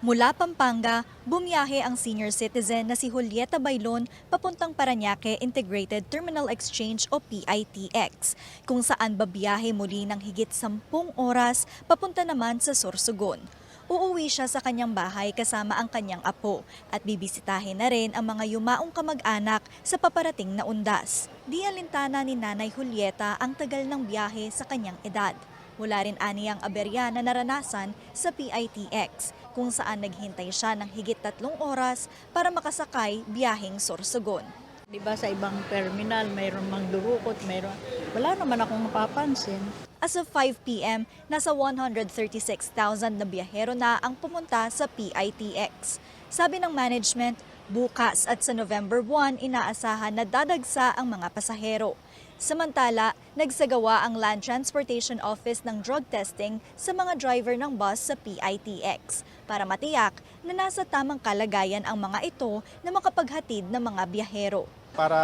Mula Pampanga, bumiyahe ang senior citizen na si Julieta Bailon papuntang Paranaque Integrated Terminal Exchange o PITX, kung saan babiyahe muli ng higit 10 oras papunta naman sa Sorsogon. Uuwi siya sa kanyang bahay kasama ang kanyang apo at bibisitahin na rin ang mga yumaong kamag-anak sa paparating na undas. Di alintana ni Nanay Julieta ang tagal ng biyahe sa kanyang edad. Wala rin aniyang aberya na naranasan sa PITX kung saan naghintay siya ng higit tatlong oras para makasakay biyaheng Sorsogon. Di ba sa ibang terminal, mayroon mang durukot, mayroon... Wala naman akong mapapansin. As of 5 p.m., nasa 136,000 na biyahero na ang pumunta sa PITX. Sabi ng management, bukas at sa November 1, inaasahan na dadagsa ang mga pasahero. Samantala, nagsagawa ang Land Transportation Office ng drug testing sa mga driver ng bus sa PITX para matiyak na nasa tamang kalagayan ang mga ito na makapaghatid ng mga biyahero. Para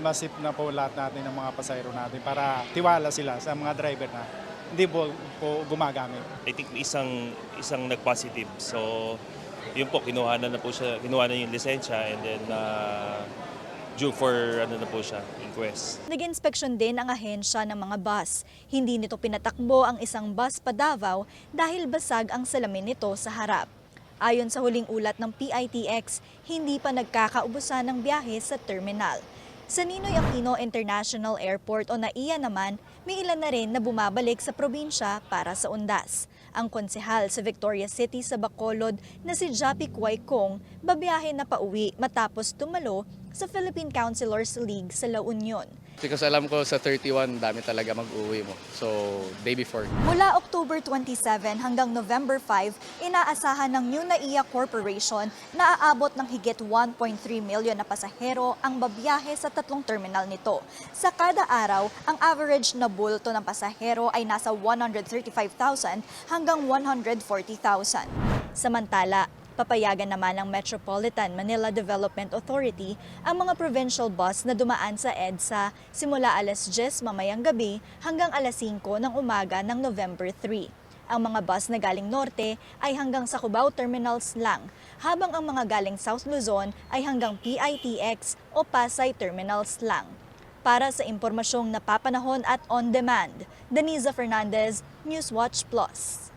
masip na po lahat natin ng mga pasahero natin para tiwala sila sa mga driver na hindi po, po gumagamit. I think isang isang nag-positive. So, yun po, kinuha na, na po siya, kinuha na yung lisensya and then uh, due for ano na po siya, inquest. Nag-inspeksyon din ang ahensya ng mga bus. Hindi nito pinatakbo ang isang bus pa Davao dahil basag ang salamin nito sa harap. Ayon sa huling ulat ng PITX, hindi pa nagkakaubusan ng biyahe sa terminal. Sa Ninoy Aquino International Airport o NAIA naman, may ilan na rin na bumabalik sa probinsya para sa undas. Ang konsehal sa Victoria City sa Bacolod na si Japi Kwai Kong, babiyahe na pauwi matapos tumalo sa Philippine Councilors League sa La Union. Because alam ko sa 31, dami talaga mag-uwi mo. So, day before. Mula October 27 hanggang November 5, inaasahan ng New NAIA Corporation na aabot ng higit 1.3 milyon na pasahero ang babiyahe sa tatlong terminal nito. Sa kada araw, ang average na bulto ng pasahero ay nasa 135,000 hanggang 140,000. Samantala, Papayagan naman ng Metropolitan Manila Development Authority ang mga provincial bus na dumaan sa EDSA simula alas 10 mamayang gabi hanggang alas 5 ng umaga ng November 3. Ang mga bus na galing norte ay hanggang sa Cubao Terminals lang, habang ang mga galing South Luzon ay hanggang PITX o Pasay Terminals lang. Para sa impormasyong napapanahon at on demand, Deniza Fernandez, Newswatch Plus.